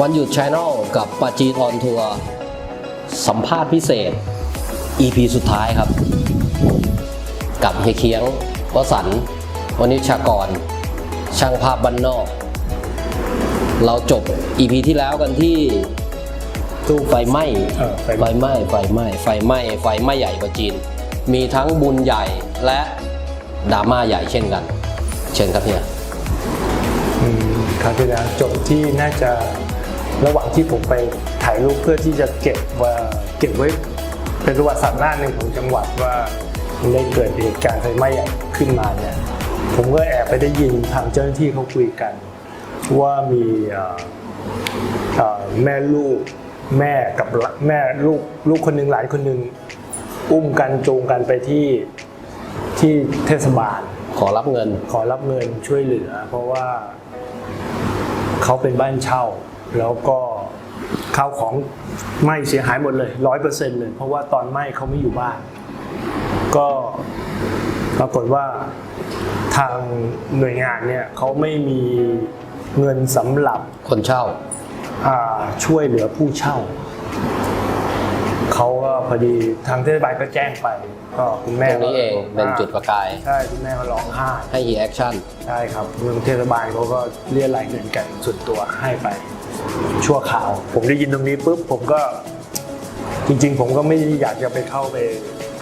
วันหยุดช n แนลกับปาจีทอนทัวร์สัมภาษณ์พิเศษ EP สุดท้ายครับ กับเฮียเคียงวสันต์วณิชากร ช่างภาพบ้านนอก เราจบ EP ที่แล้วกันที่ตู้ไฟไหม้เออไฟไฟไหม้ ไหม้ไฟไหม้ไฟไหม้ไฟไหม้ใหญ่กว่าจีน มีทั้งบุญใหญ่และดราม่าใหญ่เช่นกัน เช่นครับเฮีย อืมคราวที่แล้วจบที่น่าจะ ระหว่างที่ผมไปถ่ายรูปเพื่อที่จะเก็บว่าเก็บไว้เป็นประวัติศาสตร์หน้าหนึ่งของจังหวัดว่าได้เกิดเหตุการณ์ไฟไหม้ใหญ่ขึ้นมาเนี่ยผมก็แอบไปได้ยินทางเจ้าหน้าที่เขาคุยกัน ว่ามีเอ่อเอ่อแม่ลูกแม่กับหลแม่ลูกลูกคนหนึ่งหลานคนหนึ่งอุ้มกันจูงกันไปที่ที่เทศบาล ขอรับเงินขอรับเงินช่วยเหลือ เพราะว่าเขาเป็นบ้านเช่า แล้วก็ข้าวของไหม้เสียหายหมดเลยร้อยเปอร์เซ็นต์เลย เพราะว่าตอนไหม้เขาไม่อยู่บ้าน ก็ปรากฏว่าทางหน่วยงานเนี่ยเขาไม่มีเงินสำหรับคนเช่า อ่าช่วยเหลือผู้เช่า เขาก็พอดีทางเทศบาลก็แจ้งไป ก็คุณแม่ตรงนี้เองเป็นจุดประกาย ใช่คุณแม่ก็ร้องไห้ ให้ฮีแอคชั่นใช่ครับเมืองเทศบาลเขาก็เรียรายเงินกันส่วนตัวให้ไป ชั่วข่าว ผมได้ยินตรงนี้ปุ๊บผมก็จริง ๆ ผมก็ไม่ได้อยากจะไปเข้าไป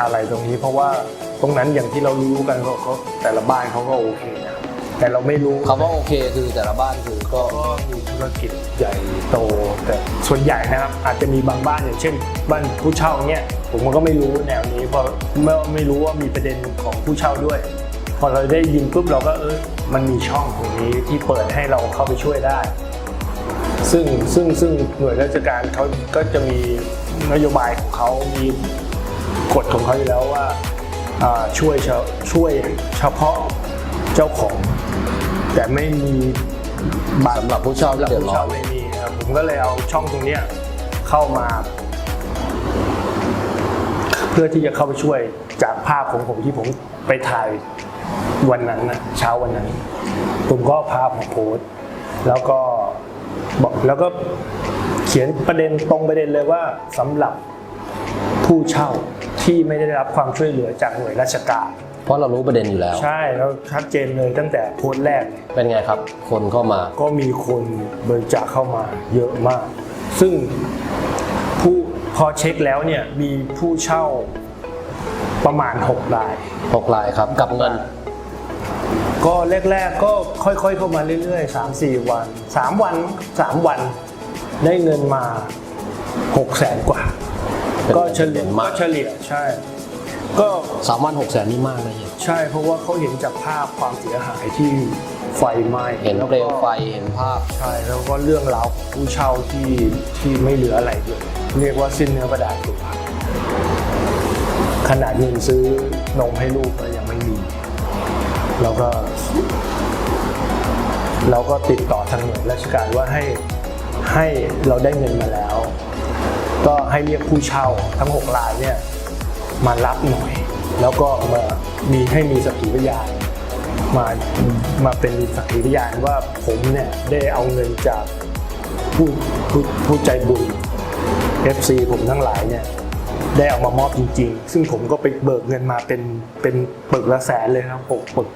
อะไรตรงนี้ เพราะว่าตรงนั้นอย่างที่เรารู้กันเขาเขาแต่ละบ้านเขาก็โอเคนะแต่เราไม่รู้คำว่าโอเคคือแต่ละบ้านคือก็ก็มีธุรกิจใหญ่โต แต่ส่วนใหญ่นะครับอาจจะมีบางบ้านอย่างเช่น บ้านผู้เช่าเนี่ยผมก็ไม่รู้แนวนี้เพราะไม่ไม่รู้ว่ามีประเด็นของผู้เช่าด้วย พอเราได้ยินปุ๊บเราก็เออมันมีช่องตรงนี้ที่เปิดให้เราเข้าไปช่วยได้ ซึ่งซึ่งซึ่งหน่วยราชการเขาก็จะมีนโยบายของเขามีกฎของเขาอยู่แล้วว่าช่วยช่วยเฉพาะเจ้าของ แต่ไม่มีบางสำหรับผู้เช่าที่เดือดร้อนผู้ช่าไม่มีครับผมก็เลยเอาช่องตรงนี้เข้ามา เพื่อที่จะเข้าไปช่วยจากภาพของผมที่ผมไปถ่ายวันนั้นนะเช้าวันนั้น ผมก็เอาภาพมโพสต์แล้วก็ บอกแล้วก็เขียนประเด็นตรงประเด็นเลยว่าสำหรับผู้เช่าที่ไม่ได้รับความช่วยเหลือจากหน่วยราชการ เพราะเรารู้ประเด็นอยู่แล้ว ใช่แล้วชัดเจนเลยตั้งแต่โพสต์แรก เป็นไงครับ คนเข้ามา ก็มีคนบริจาคเข้ามาเยอะมาก ซึ่งผู้พอเช็คแล้วเนี่ยมีผู้เช่าประมาณ 6 ราย6ลายครับ กับเงิน ก็แรกๆก็ค่อยๆเข้ามาเรื่อยๆ 3 4 วัน 3 วัน 3 วันได้เงินมา6แสนกว่าเป็นก็เฉลี่ยเงินมากก็เฉลี่ยใช่ ก็สามวันหกแสนนี่มากเลยเฮียใช่เพราะว่าเขาเห็นจากภาพความเสียหายที่ไฟไหม้เห็นแวก็เปลวไฟเห็นภาพใช่แล้วก็เรื่องราวของผู้เช่าที่ที่ไม่เหลืออะไรเลยเรียกว่าสิ้นเนื้อประดาตัวขนาดเงินซื้อนมให้ลูกก็ยังไม่มี แล้วก็ เราก็ติดต่อทางหน่วยราชการว่าให้ให้เราได้เงินมาแล้ว ก็ให้เรียกผู้เช่าทั้งหกรายเนี่ยมารับหน่อย แล้วก็มามีให้มีสักขีพยานมามาเป็นสักขีพยานว่าผมเนี่ยได้เอาเงินจากผู้ผู้ผู้ใจบุญ FC ผมทั้งหลายเนี่ยได้เอามามอบจริง ๆ ซึ่งผมก็ไปเบิกเงินมาเป็นเป็นปึกละแสนเลยครับหกปึก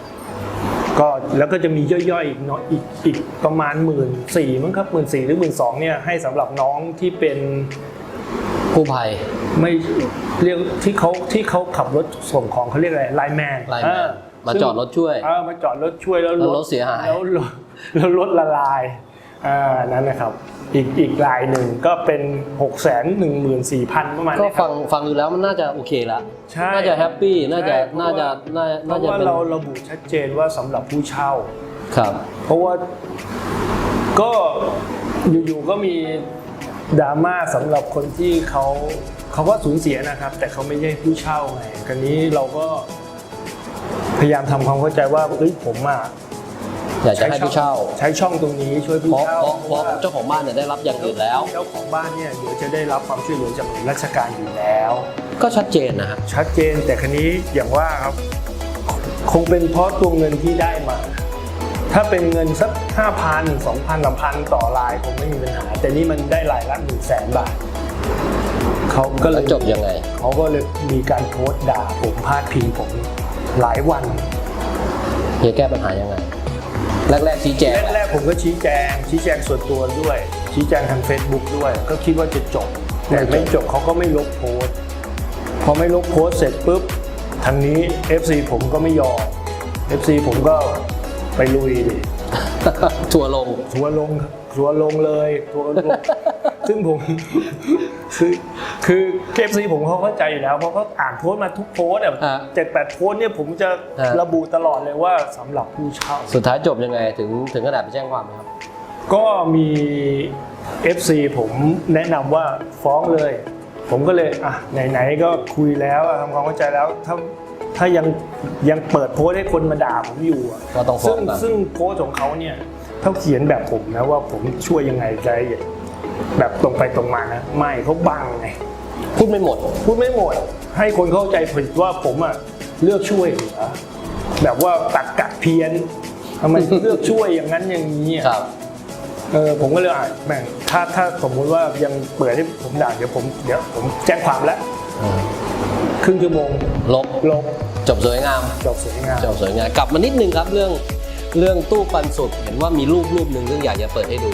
ก็แล้วก็จะมีย่อยๆอีกเนาะอีกอีกประมาณหมื่นสี่มั้งครับหมื่นสี่หรือหมื่นสองเนี่ยให้สำหรับน้องที่เป็นกู้ภัย ไม่เรียกที่เขาที่เขาขับรถส่งของเขาเรียกอะไรไลแมน Lineman มาจอดรถช่วย เออมาจอดรถช่วยแล้วแล้วรถเสียหาย แล้วรถแล้วรถละลาย อ่านั้นนะครับ อีกอีกรายหนึ่งก็เป็น6กแสนหนึ่งหมื่นสี่พันประมาณก็เนี้ยคฟัรับ งฟังดูแล้วมันน่าจะโอเคละใช่น่าจะแฮปปี้น่าจะใช่เพราะน่าจะว่าน่าเพน่าราะจะว่าเป็นเราระบุชัดเจนว่าสำหรับผู้เช่า ครับ เพราะว่าก็อยู่ๆก็มีดราม่าสำหรับคนที่เขาเขาก็สูญเสียนะครับ แต่เขาไม่ใช่ผู้เช่าไงคราวนี้เราก็พยายามทำความเข้าใจว่าเอ้ยผมอะ อยากจะให้ผู้เช่า ใช้ช่องตรงนี้ช่วยเพผู้ราะเช่าเพราะเพราะเจ้าของบ้านเนี่ยได้รับอย่างอื่นแล้ว เจ้าของบ้านเนี่ยเดี๋ยวจะได้รับความช่วยเหลือจากหน่วยราชการอยู่แล้ว ก็ชัดเจนนะฮะชัดเจนแต่คราวนี้อย่างว่าครับคงเป็นเพราะตัวเงินที่ได้มา ถ้าเป็นเงินสักห้าพันสองพันสามพันต่อรายคงไม่มีปัญหา แต่นี่มันได้รายละหนึ่งแสนบาทเขาก็เลแล้วยจบยังไง เขาก็เลยมีการโพสต์ด่าผมพาดพิงผมหลายวัน เฮียแก้ปัญหายังไง แรกๆชี้แจงแรกๆผมก็ชี้แจง ชี้แจงส่วนตัวด้วย ชี้แจงทาง Facebook ด้วย ก็คิดว่าจะจบ แต่ไม่จบเขาก็ไม่ลบโพสต์พอไม่ลบโพสต์เสร็จปุ๊บทางนี้ FC ผมก็ไม่ยอม FC ผมก็ไปลุยดิทัวร์ลงทัวร์ลงทัวร์ลงเลยทัวร์ลงซึ่งผมคือ คือเคฟซีผมเขาเข้าใจอยู่แล้วเพราะเขาอ่านโพสต์มาทุกโพสต์อะฮะเจ็ดแปดโพสต์เนี่ยผมจะฮะ ระบุตลอดเลยว่าสำหรับผู้เช่า สุดท้ายจบยังไงถึงถึงขนาดไปแจ้งความไหมครับ ก็มี FC ผมแนะนำว่าฟ้องเลย ผมก็เลยอะไหนๆก็คุยแล้วอะทำความเข้าใจแล้วถ้าถ้ายังยังเปิดโพสต์ให้คนมาด่าผมอยู่อะก็ต้องฟ้องซึ่งก่อนซึ่งโพสต์ของเขาเนี่ยเขาเขียนแบบผมนะว่าผมช่วยยังไงใจละเอียดแบบตรงไปตรงมานะ ไม่เขาบังไง พูดไม่หมด พูดไม่หมด ให้คนเข้าใจผิดว่าผมอะเลือกช่วยเหลือแบบว่าตักกะเพี้ยนทำไมเลือกช่วยอย่างนั้นอย่างนี้อะครับ เออผมก็เลยอะแบ่งถ้าถ้าสมมุติว่ายังเปิดให้ผมด่าเดี๋ยวผมเดี๋ยวผมแจ้งความแล้วครึ่งชั่วโมงลบลบจบสวยงาม จบสวยงามจบสวยงามกลับมานิดนึงครับเรื่องเรื่องตู้ปันสุกเห็นว่ามีรูปรูปหนึ่งซึ่งอยากจะเปิดให้ดู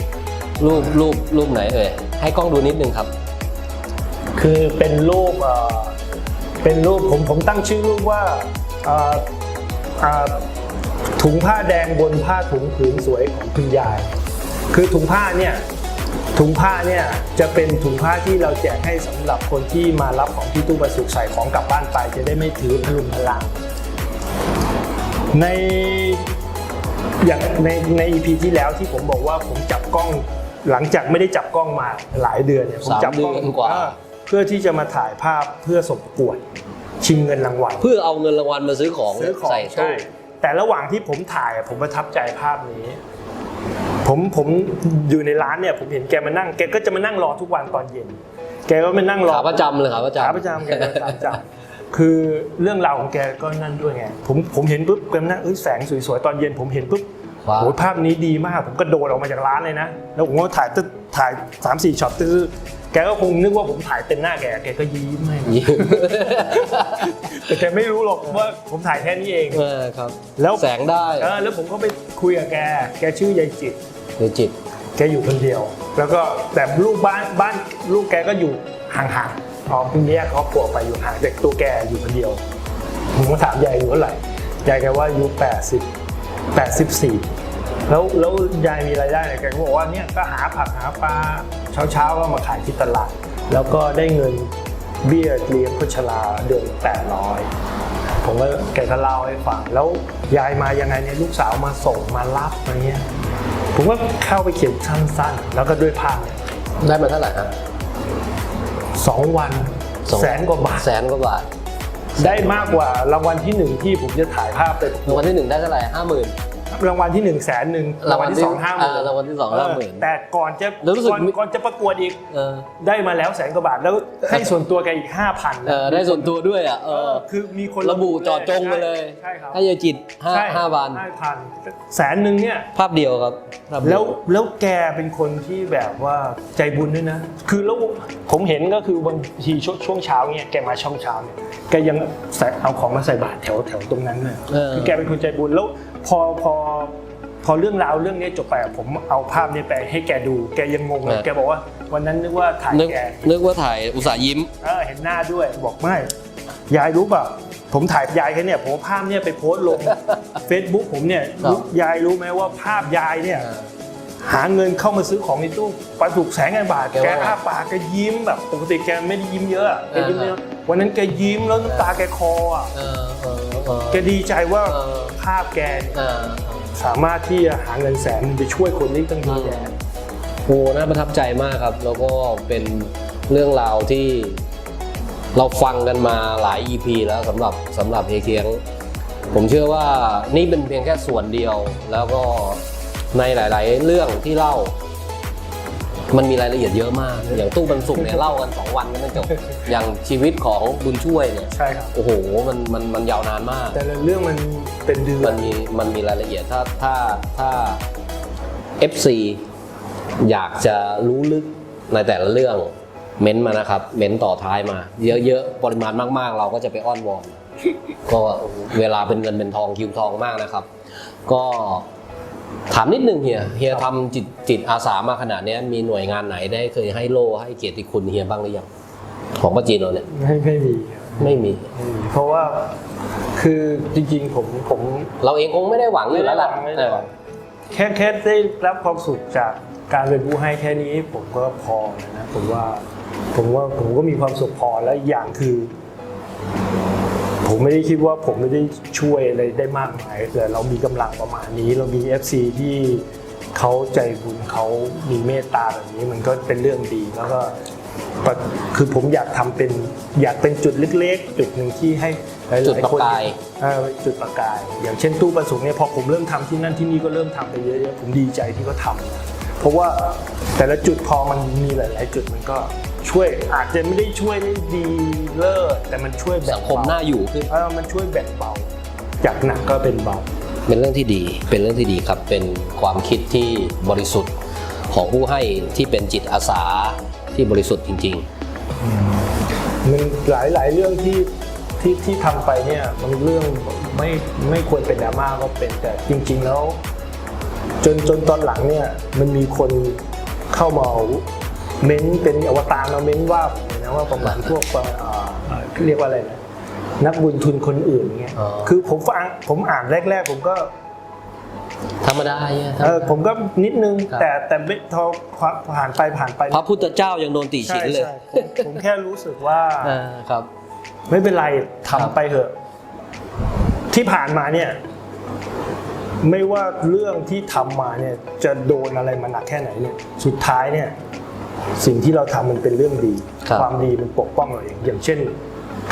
รูปรูปรูปไหนเอ่ยให้กล้องดูนิดนึงครับ คือเป็นรูปเอ่อเป็นรูปผมผมตั้งชื่อรูปว่าเอ่อเอ่อถุงผ้าแดงบนผ้าถุงผืนสวยของคุณยาย คือถุงผ้าเนี่ยถุงผ้าเนี่ยจะเป็นถุงผ้าที่เราแจกให้สำหรับคนที่มารับของที่ตู้ประสุกใส่ของกลับบ้านไป จะได้ไม่ถือพลุงพลัง ในอย่างในใน EP ที่แล้วที่ผมบอกว่าผมจับกล้องหลังจากไม่ได้จับกล้องมาหลายเดือนเนี่ยผมสามจับกล้องเดือนกว่าเออเพื่อที่จะมาถ่ายภาพเพื่อส่งประกวดชิงเงินรางวัลเพื่อเอาเงินรางวัลมาซื้อของซื้อของใส่ตู้ใช่แต่ระหว่างที่ผมถ่ายอะผมประทับใจภาพนี้ ผมผมอยู่ในร้านเนี่ย ผมเห็นแกมานั่งแกก็จะมานั่งรอทุกวันตอนเย็น แกก็มานั่งรอขาประจำเลยขาประจำขาประจำแกขาประจำคือเรื่องราวของแกก็นั่นด้วยไงผมผมเห็นปุ๊บแกมานั่งเอ้ยแสงสวยๆตอนเย็น ผมเห็นปุ๊บว้าว โอ้ยภาพนี้ดีมาก ผมก็โดดออกมาจากร้านเลยนะ แล้วผมก็ถ่ายตึ๊ดถ่ายสามสี่ช็อตตื้อแกก็คงนึกว่าผมถ่ายเต็มหน้าแก แกก็ยิ้มให้ยิ้มแต่แกไม่รู้หรอกว่าผมถ่ายแค่นี้เอง เออครับ แล้วแสงได้เออแล้วผมก็ไปคุยกับแก แกชื่อยายจิตหรือจิต แกอยู่คนเดียว แล้วก็แต่ลูกบ้านบ้านลูกแกก็อยู่ห่างๆพอเพิ่งแยกครอบครัวไปอยู่ห่างแต่ตัวแกอยู่คนเดียว ผมก็ถามยายอายู่เท่าไหร่ยายแกว่าอายุ80 84 แล้วแล้วยายมีรายได้เนี่ยแกก็บอกว่าเนี่ยก็หาผักหาปลาเช้าเช้าๆก็มาขายที่ตลาด แล้วก็ได้เงินเบี้ยเลี้ยงคนชราเดือน800 ผมก็แกก็เล่าให้ฟัง แล้วยายมายังไงเนี่ยลูกสาวมาส่งมารับอะไรเงี้ยผมก็เข้าไปเขียนสั้นๆ แล้วก็ด้วยภาพเนี่ยได้มาเท่าไหร่ฮะสองวัน สอง แสนกว่าบาท แสนกว่าบาท ได้มากกว่ารางวัลที่หนึ่งที่ผมจะถ่ายภาพไปรางวัลที่หนึ่งได้เท่าไหร่ห้าหมื่น รางวัลที่หนึ่งแสนหนึ่งรางวัลที่สองห้าหมื่นรางวัลที่สองห้าหมื่นแต่ก่อนจะแล้วรู้สึกก่อนก่อนจะประกวดอีกเออได้มาแล้วแสนกว่าบาทแล้วให้ส่วนตัวแกอีกห้าพันเออได้ส่วนตัวด้วยอะเออคือมีคนระบุเจอดจงไปเลยใช่ครับให้ยายจิตห้าใช่ห้าพันห้าพันแสนหนึ่งเนี่ยภาพเดียวครับภาพเดียแล้วแล้วแกเป็นคนที่แบบว่าใจบุญด้วยนะ คือแล้วผมเห็นก็คือบางทีช่วงช่วงเช้าเนี่ยแกมาช่องเช้าเนี่ยแกยังใส่เอาของมาใส่บาตรแถวแถวตรงนั้นเลยเออคือแกเป็นคนใจบุญแล้ว พอพอพอเรื่องราวเรื่องนี้จบไปอะผมเอาภาพนี้ไปให้แกดู แกยังงงเลยแกบอกว่าวันนั้นนึกว่าถ่ายนึกแกนึกว่าถ่ายอุตสาห์ยิ้มเออเห็นหน้าด้วยบอกไม่ยายรู้ป่ะผมถ่ายยายแค่เนี่ยผมเอาภาพเนี่ยไปโพสต์ลง Facebook ผมเนี่ยครับรู้ยายรู้ไหมว่าภาพยายเนี่ยหาเงินเข้ามาซื้อของในตู้ปลาดุกแสนเงินบาทแกแกว่าไงอ้าปากแกยิ้มแบบปกติแกไม่ได้ยิ้มเยอะอะแกยิ้มเยอ่าอะวันนั้นแกยิ้มแล้วน้ำตาแกคออะ เออเออเออแกดีใจว่าเออ ภาพแกเนี่ยเออสามารถที่จะหาเงินแสนไปช่วยคนที่ตั้งเยอะแยะโอ้น่าประทับใจมากครับ แล้วก็เป็นเรื่องราวที่เราฟังกันมาหลาย EP แล้วสำหรับสำหรับเฮเคียง ผมเชื่อว่านี่เป็นเพียงแค่ส่วนเดียว แล้วก็ในหลาย ๆ เรื่องที่เล่า มันมีรายละเอียดเยอะมาก อย่างตู้บรรสุกเนี่ยเล่ากัน 2 วันก็ไม่จบ อย่างชีวิตของบุญช่วยเนี่ย ใช่ครับ โอ้โห มันมันมันยาวนานมาก แต่ละเรื่องมันเป็นเดือมันนมีมันมีรายละเอียดถ้าถ้าถ้า FC อยากจะรู้ลึกในแต่ละเรื่องเม้นต์มานะครับ เม้นต์ต่อท้ายมา เยอะๆ ปริมาณมากๆ เราก็จะไปอ้อนวอน ก็เวลาเป็นเงินเป็นทองคิวทองมากนะครับ ก็ ถามนิดนึงเฮียเฮียทำจิตจิตอาสามาขนาดเนี้ยมีหน่วยงานไหนได้เคยให้โล่ให้เกียรติคุณเฮียบ้างหรือยังของป้าจีนเราเนี่ยไม่ไม่มีครับไม่มี ไม่มี เพราะว่าคือจริงๆผมผมเราเองคงไม่ได้หวังอยู่แล้วล่ะไม่ได้หวังแค่แค่ได้รับความสุขจากการเป็นผู้ให้แค่นี้ผมก็พอแล้วนะผมว่าผมว่าผมก็มีความสุขพอแล้วอีกอย่างคือ ผมไม่ได้คิดว่าผมไม่ได้ช่วยอะไรได้มากมายแต่เรามีกำลังประมาณนี้ เรามี FC ที่เขาใจบุญเขามีเมตตาแบบนี้มันก็เป็นเรื่องดีแล้วก็ปะคือผมอยากทำเป็นอยากเป็นจุดเล็กๆ จุดหนึ่งที่ให้หลายๆจุดประคนกายเออจุดประกาย อย่างเช่นตู้ปันสุกเนี่ยพอผมเริ่มทำที่นั่นที่นี่ก็เริ่มทำไปเยอะๆผมดีใจที่เขาทำเพราะว่าแต่ละจุดพอมันมีหลาย ๆ จุดมันก็ ช่วยอาจจะไม่ได้ช่วยได้ดีเลิศแต่มันช่วยแบ่สังงคมน่าอยู่ขึ้น เออมันช่วยแบ่งเบาจากหนักก็เป็นเบา เป็นเรื่องที่ดี เป็นเรื่องที่ดีครับ เป็นความคิดที่บริสุทธิ์ของผู้ให้ที่เป็นจิตอาสาที่บริสุทธิ์จริง มันหลายหลายๆเรื่องที่ที่ที่ทำไปเนี่ยมันเรื่องไม่ไม่ควรเป็นดราม่าก็เป็นแต่จริง ๆ แล้ว จนจนตอนหลังเนี่ยมันมีคนเข้ามา เม้นเป็นอวตารมาเม้นว่าผมเลยนะว่าประมาณพวกเอ่อเอ่อเรียกว่าอะไรนะนักบุญทุนคนอื่นเงี้ยอ๋อคือผมฟังผมอ่านแรก ๆ ผมก็ๆธรรมดาเนี่ยธรรเอมอดาผมก็นิดนึงครับแต่แต่ไม่พอผ่านไปผ่านไป พระพุทธเจ้ายังโดนตีใช่ฉินเลยใช่ผมผมแค่รู้สึกว่าอ่าครับ ไม่เป็นไรครับทำไปเถอะ ที่ผ่านมาเนี่ย ไม่ว่าเรื่องที่ทำมาเนี่ย จะโดนอะไรมาหนักแค่ไหนเนี่ย สุดท้ายเนี่ย สิ่งที่เราทำมันเป็นเรื่องดีครับความดีมันปกป้องเราเองอย่างเช่น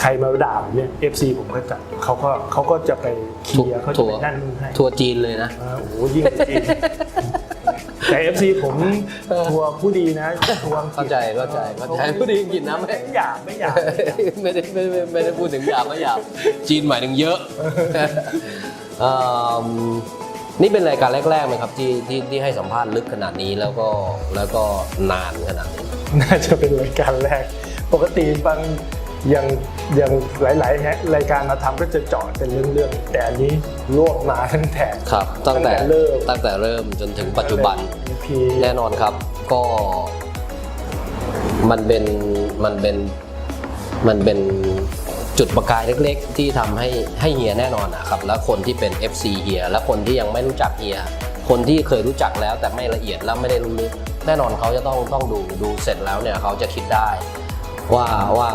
ใครมาด่าผมเนี่ย FC ผมก็จะเขาก็เขาก็จะไปเคลียร์เขาจะทัวไปร์นั่นนู่นให้ทัวร์จีนเลยนะอ่าโอ้โหยิ่งกว่าจริงแต่ FC ผมทัวร์ผู้ดีนะทัวร์อังกฤษเข้าใจเข้าใจเข้าใจผู้ดีอังกฤษนะไม่ไม่อยากไม่อยากไม่ได้ไม่ไม่ไม่ได้พูดถึงหยาบไม่หยาบจีนหมายถึงเยอะเอิ่ม นี่เป็นรายการแรกๆไหมครับที่ที่ที่ให้สัมภาษณ์ลึกขนาดนี้แล้วก็แล้วก็นานขนาดนี้ น่าจะเป็นรายการแรก ปกติบางอย่างอย่างหลายๆฮะรายการมาทำก็จะเจาะเป็นเรื่องๆแต่อันนี้รวบมาตั้งแต่ครับตั้งแต่ตั้งแต่เริ่มตั้งแต่เริ่มจนถึงปัจจุบัน EP แน่นอนครับ ก็มันเป็นมันเป็นมันเป็น จุดประกายเล็กๆ ที่ทำให้ให้เฮียแน่นอนนะครับแล้วคนที่เป็น FC เฮียและคนที่ยังไม่รู้จักเฮียคนที่เคยรู้จักแล้วแต่ไม่ละเอียดแล้วไม่ได้รู้ลึกแน่นอนเขาจะต้องต้องดูดูเสร็จแล้วเนี่ยเขาจะคิดได้ ว่าว่า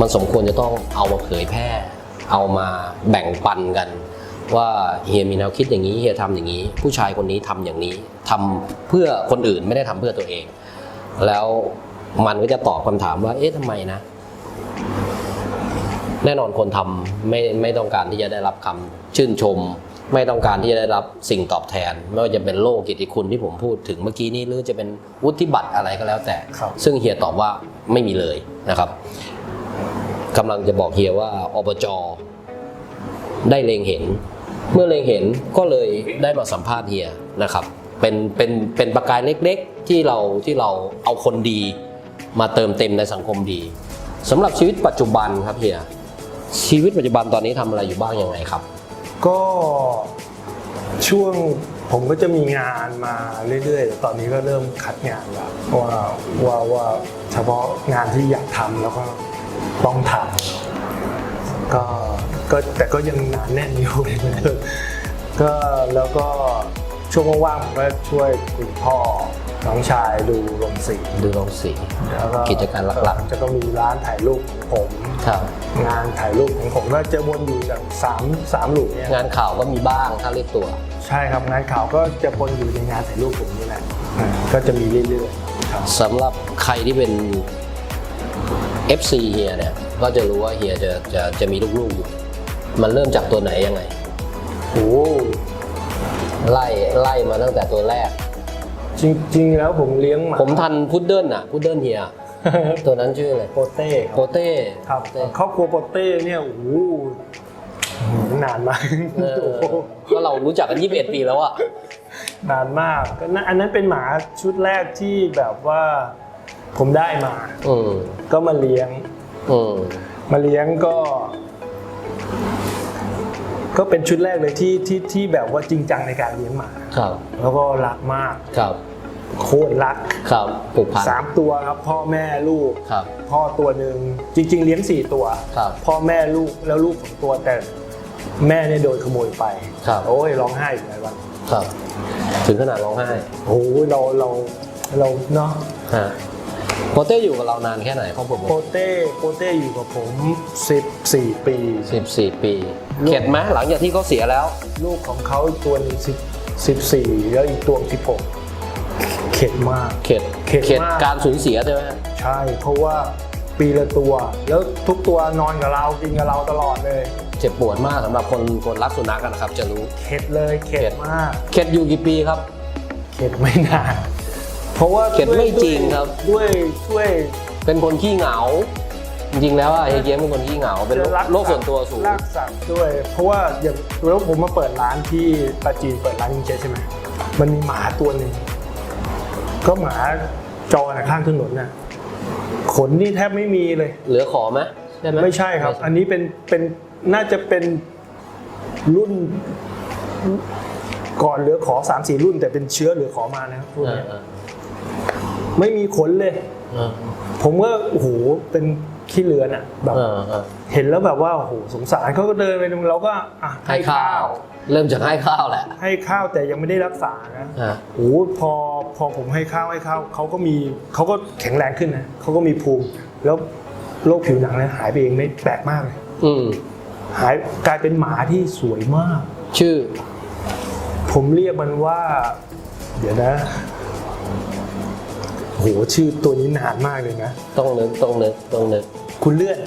มันสมควรจะต้องเอามาเผยแพร่ เอามาแบ่งปันกัน ว่าเฮียมีแนวคิดอย่างนี้เฮียทำอย่างนี้ ผู้ชายคนนี้ทำอย่างนี้ทำเพื่อคนอื่นไม่ได้ทำเพื่อตัวเอง แล้วมันก็จะตอบคำถามว่าเอ๊ะทำไมนะ แน่นอนคนทำไม่ไม่ต้องการที่จะได้รับคำชื่นชม ไม่ต้องการที่จะได้รับสิ่งตอบแทน ไม่ว่าจะเป็นโล่เกียรติคุณที่ผมพูดถึงเมื่อกี้นี้หรือจะเป็นวุฒิบัตรอะไรก็แล้วแต่ครับซึ่งเฮียตอบว่าไม่มีเลยนะครับกำลังจะบอกเฮียว่าอบจได้เล็งเห็น เมื่อเล็งเห็นก็เลยได้มาสัมภาษณ์เฮียนะครับ เป็นเป็นเป็นประกายเล็กๆ ที่เราที่เราเอาคนดี มาเติมเต็มในสังคมดีสำหรับชีวิตปัจจุบันครับเฮีย ชีวิตปัจจุบันตอนนี้ทำอะไรอยู่บ้างยังไงครับ ก็ช่วงผมก็จะมีงานมาเรื่อยๆแต่ตอนนี้ก็เริ่มคัดงานแล้วว่าว่าว่าเฉพาะงานที่อยากทำแล้วก็ต้องทำก็ก็แต่ก็ยังหนาแน่นอยู่เหมือนเดิมก็แล้วก็ช่วงว่างๆผมก็ช่วยคุณพ่อ น้องชายดูโรงสีดูลงสี แล้วก็กิจการหลักๆ จะก็มีร้านถ่ายรูปของผมครับงานถ่ายรูปของผมก็จะวนอยู่จากสามสามหลุมเนี่ยงานข่าวก็มีบ้างถ้าเรียกตัว ใช่ครับงานข่าวก็จะปนอยู่ในงานถ่ายรูปผมนี่แหละอ่าก็จะมีเรื่อยๆครับสำหรับใครที่เป็น FC เฮียเนี่ยก็จะรู้ว่าเฮียจะจะจะมีลูกๆอยู่ มันเริ่มจากตัวไหนยังไงโอ้ไล่ไล่มาตั้งแต่ตัวแรก จริงๆแล้วผมเลี้ยงหมาผมทันพุดเดิ้ลอะพุดเดิ้ลเฮียตัวนั้นชื่ออะไรโปเต้คโปรับเต้ครับเต้ครอบครัวโปเต้เนี่ยโอ้โหนานมากเออโอ้โหก็เรารู้จักกัน 21 ปีแล้วอะนานมากก็นั่นอันนั้นเป็นหมาชุดแรกที่แบบว่าผมได้มาอืมก็มาเลี้ยงอืมมาเลี้ยงก็ ก็เป็นชุดแรกเลยที่ที่ที่แบบว่าจริงจังในการเลี้ยงหมา ครับ แล้วก็รักมาก ครับ โคตรรักครับผูกพัน สามตัวครับ พ่อแม่ลูก ครับ พ่อตัวหนึ่งจริง ๆ เลี้ยงสี่ตัว ครับ พ่อแม่ลูกแล้วลูกสองตัวแต่แม่เนี่ยโดนขโมยไปครับ โอ้ยร้องไห้อยู่หลายวันครับ ถึงขนาดร้องไห้โอ้ยเราเราเราเนาะฮะโปเต้อยู่กับเรานานแค่ไหนครอบครัวผมโปเต้โปเต้อยู่กับผม 14 ปี14ปี เข็ดไหมหลังจากที่เขาเสียแล้ว ลูกของเขาตัวหนึงสิบสิบสี่แล้วอีกตัวสิบหกเข็ดมาก เข็ดเข็ดมาก การสูญเสียใช่ไหมใช่ เพราะว่าปีละตัว แล้วทุกตัวนอนกับเรากินกับเราตลอดเลย เจ็บปวดมากสำหรับคนคนรักสุนัขกันนะครับ จะรู้ เข็ดเลยเข็เข็ดดมาก เข็ดอยู่กี่ปีครับ เข็ดไม่นานเพราะว่าเข็ดไม่จริงครับ ด้วยด้วย เป็นคนขี้เหงา จริงๆแล้วอะเฮเกียเป็นคนขี้เหงาเป็นโรคจะรักโรคส่วนตัวสูง รักสัตว์ด้วย เพราะว่าอย่างแล้วผมมาเปิดร้านที่ปาจีนเปิดร้านยิงเจใช่ไหมมันมีหมาตัวหนึ่งก็หมาจรนะข้างถนนน่ะขนนี่แทบไม่มีเลย เหลือขอไหมใช่ไหมไม่ใช่ครับ อันนี้เป็นเป็นน่าจะเป็นรุ่น ก่อนเหลือขอสามสี่รุ่น แต่เป็นเชื้อเหลือขอมานะครับรุ่นเออเนี้ยเออไม่มีขนเลย เออ ผมก็โอ้โหเป็น ขี้เลือนอะแบบเออเออเห็นแล้วแบบว่าโอ้โหสงสารเขาก็เดินไปดูเราก็อะให้ข้าว เริ่มจากให้ข้าวแหละ ให้ข้าวแต่ยังไม่ได้รักษานะฮะโอ้โหพอพอผมให้ข้าวให้ข้าวเขาก็มีเขาก็แข็งแรงขึ้นนะเขาก็มีภูมิ แล้วโรคผิวหนังเนี่ยหายไปเองไม่แปลกมากเลยอืมหายกลายเป็นหมาที่สวยมาก ชื่อผมเรียกมันว่า เดี๋ยวนะ โหชื่อตัวนี้นานมากเลยนะ ต้องนึกต้องนึกต้องนึกคุณเลื่อน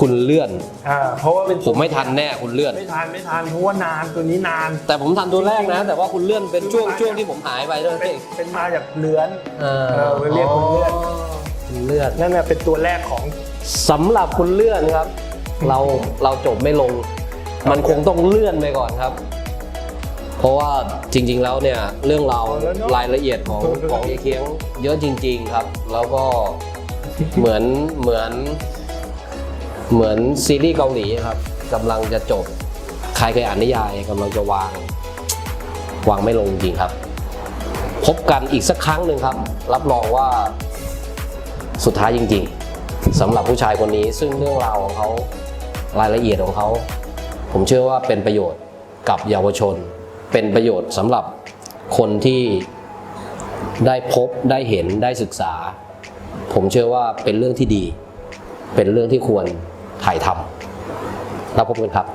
คุณเลื่อนอ่าเพราะว่าเป็นผมไม่ทันแน่คุณเลื่อน ไม่ทันไม่ทันเพราะว่านานตัวนี้นาน แต่ผมทันตัวแรกนะ แต่ว่าคุณเลื่อนเป็นช่วงไม่ทันช่วงที่ผมหายไปด้วยเป็นเป็นมาจากเลือนเออเออเรียกคุณเลื่อนคุณเลื่อนนั่นน่ะเป็นตัวแรกของสำหรับคุณเลื่อนครับ เราเราจบไม่ลง มันคงต้องเลื่อนไปก่อนครับ เพราะว่าจริง ๆ แล้วเนี่ยเรื่องราวรายละเอียดของของเอเคียงเยอะจริง ๆครับ แล้วก็เหมือนเหมือน เหมือนซีรีส์เกาหลีครับกำลังจะจบ ใครเคยอ่านนิยายกำลังจะวาง วางไม่ลงจริงครับ พบกันอีกสักครั้งหนึ่งครับ รับรองว่าสุดท้ายจริง ๆสำหรับผู้ชายคนนี้ ซึ่งเรื่องราวของเขารายละเอียดของเขา ผมเชื่อว่าเป็นประโยชน์กับเยาวชน เป็นประโยชน์สำหรับคนที่ได้พบได้เห็นได้ศึกษา ผมเชื่อว่าเป็นเรื่องที่ดี เป็นเรื่องที่ควรถ่ายทำแล้วพบกันครับ